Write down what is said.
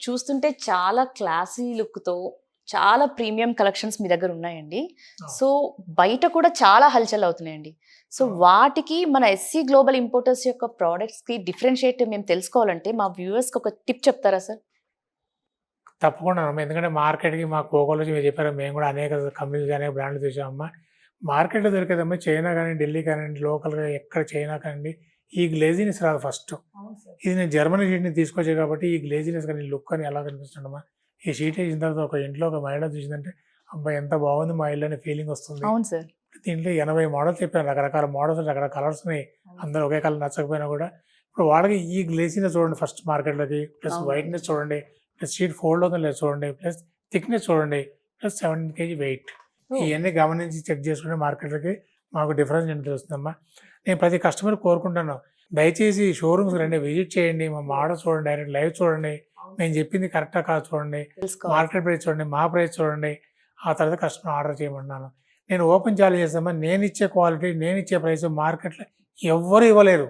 చూస్తుంటే చాలా క్లాసీ లుక్‌తో చాలా ప్రీమియం కలెక్షన్స్ మీ దగ్గర ఉన్నాయండి. సో, బయట కూడా చాలా హల్చల్ అవుతున్నాయండి. సో. వాటికి మన ఎస్సీ గ్లోబల్ ఇంపోర్టర్స్ యొక్క ప్రొడక్ట్స్‌కి డిఫరెన్షియేట్ మేము తెలుసుకోవాలంటే మా వ్యూవర్స్‌కి ఒక టిప్ చెప్తారా సార్? తప్పకుండా. ఎందుకంటే మార్కెట్‌కి మా కోకోలో మీరు చెప్పారు మేము కూడా అనేక కంపెనీలు అనేక బ్రాండ్లు చూసామమ్మా. మార్కెట్‌లో దొరికేదమ్మా చైనా కానీ, ఢిల్లీ కానివ్వండి, లోకల్‌గా ఎక్కడ చైనా కానివ్వండి, ఈ గ్లేజీనెస్ రాదు ఫస్ట్. ఇది నేను జర్మనీ షీట్‌ని తీసుకొచ్చా కాబట్టి ఈ గ్లేజీనెస్ కానీ, లుక్ అని ఎలా కనిపిస్తుందమ్మా. ఈ షీట్ వేసిన తర్వాత ఒక ఇంట్లో ఒక మహిళ చూసిందంటే, అబ్బా! ఎంత బాగుంది మా ఇల్లు అనే ఫీలింగ్ వస్తుంది. అవును సార్. దీంట్లో 80 మోడల్స్ చెప్పాను. రకరకాల మోడల్స్, రకరకాల కలర్స్ ఉన్నాయి. అందరూ ఒకే కలర్ నచ్చకపోయినా కూడా ఇప్పుడు వాళ్ళకి ఈ గ్లేజీనెస్ చూడండి ఫస్ట్ మార్కెట్‌లోకి. ప్లస్. వైట్‌నెస్ చూడండి. ప్లస్ షీట్ ఫోల్డ్ అవుతుందో లేదో చూడండి. ప్లస్ థిక్‌నెస్ చూడండి. Plus 17 KG weight. ఓహ్! ఇయన్నీ గమనించి చెక్ చేసుకుంటే మార్కెట్‌లోకి మాకు డిఫరెన్స్ ఏంటో తెలుస్తుందమ్మా. నేను ప్రతి కస్టమర్ కోరుకుంటాను. దయచేసి షోరూమ్స్‌కి రండి. విజిట్ చేయండి. మా మోడల్స్ చూడండి. డైరెక్ట్ లైవ్ చూడండి. మేము చెప్పింది కరెక్టా కాదా చూడండి. మార్కెట్ ప్రైస్ చూడండి. మా ప్రైస్ చూడండి. ఆ తర్వాత కస్టమర్ ఆర్డర్ చేయమన్నాను. నేను ఓపెన్ ఛాలెంజ్ చేస్తామా నేనిచ్చే క్వాలిటీ, నేనిచ్చే ప్రైస్ మార్కెట్‌లో ఎవ్వరు ఇవ్వలేరు.